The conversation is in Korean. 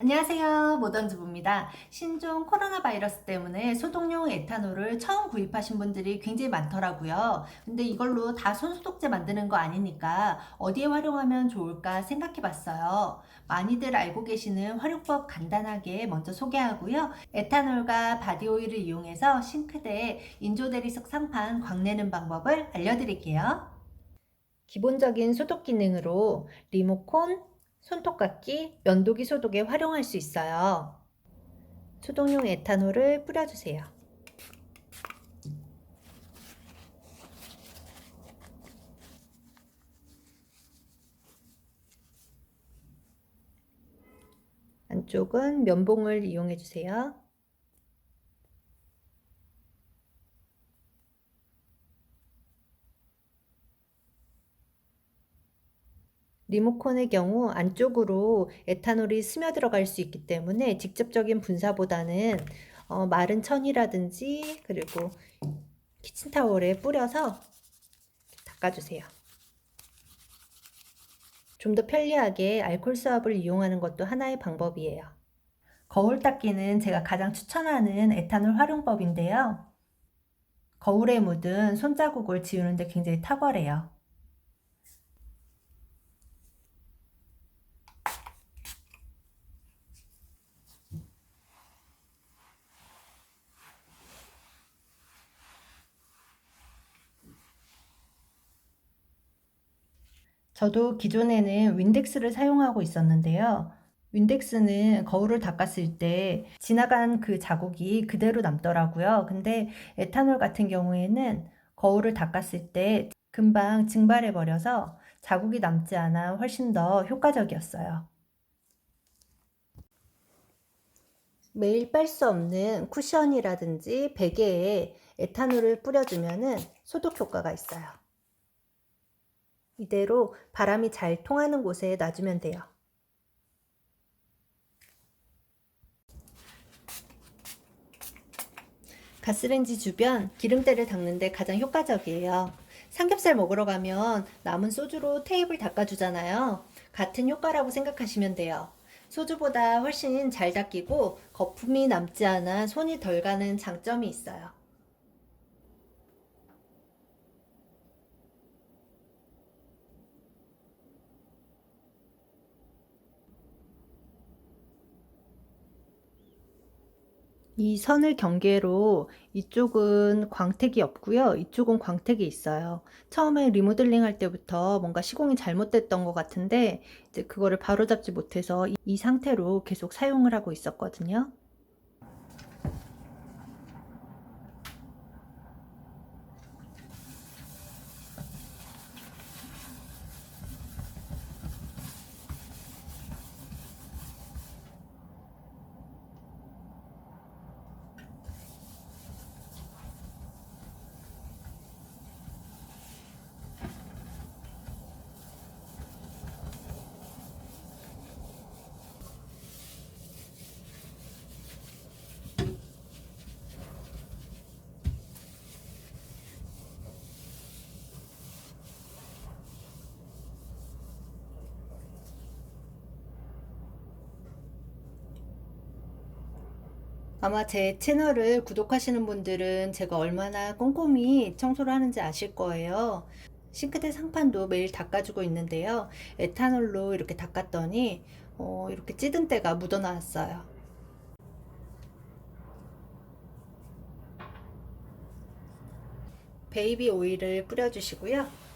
안녕하세요. 모던주부입니다. 신종 코로나 바이러스 때문에 소독용 에탄올을 처음 구입하신 분들이 굉장히 많더라고요. 근데 이걸로 다 손소독제 만드는 거 아니니까 어디에 활용하면 좋을까 생각해 봤어요. 많이들 알고 계시는 활용법 간단하게 먼저 소개하고요. 에탄올과 바디오일을 이용해서 싱크대에 인조대리석 상판 광내는 방법을 알려드릴게요. 기본적인 소독 기능으로 리모콘, 손톱깎이, 면도기 소독에 활용할 수 있어요. 소독용 에탄올을 뿌려주세요. 안쪽은 면봉을 이용해 주세요. 리모컨의 경우 안쪽으로 에탄올이 스며들어갈 수 있기 때문에 직접적인 분사보다는 어, 마른 천이라든지 그리고 키친타올에 뿌려서 닦아주세요. 좀 더 편리하게 알콜 수압을 이용하는 것도 하나의 방법이에요. 거울 닦기는 제가 가장 추천하는 에탄올 활용법인데요. 거울에 묻은 손자국을 지우는데 굉장히 탁월해요. 저도 기존에는 윈덱스를 사용하고 있었는데요. 윈덱스는 거울을 닦았을 때 지나간 그 자국이 그대로 남더라고요. 근데 에탄올 같은 경우에는 거울을 닦았을 때 금방 증발해 버려서 자국이 남지 않아 훨씬 더 효과적이었어요. 매일 빨 수 없는 쿠션이라든지 베개에 에탄올을 뿌려주면 소독 효과가 있어요. 이대로 바람이 잘 통하는 곳에 놔주면 돼요. 가스레인지 주변 기름때를 닦는데 가장 효과적이에요. 삼겹살 먹으러 가면 남은 소주로 테이블 닦아주잖아요. 같은 효과라고 생각하시면 돼요. 소주보다 훨씬 잘 닦이고 거품이 남지 않아 손이 덜 가는 장점이 있어요. 이 선을 경계로 이쪽은 광택이 없고요. 이쪽은 광택이 있어요. 처음에 리모델링 할 때부터 뭔가 시공이 잘못됐던 것 같은데 이제 그거를 바로잡지 못해서 이, 이 상태로 계속 사용을 하고 있었거든요. 아마 제 채널을 구독하시는 분들은 제가 얼마나 꼼꼼히 청소를 하는지 아실 거예요. 싱크대 상판도 매일 닦아주고 있는데요. 에탄올로 이렇게 닦았더니 어, 이렇게 찌든 때가 묻어나왔어요. 베이비 오일을 뿌려주시고요.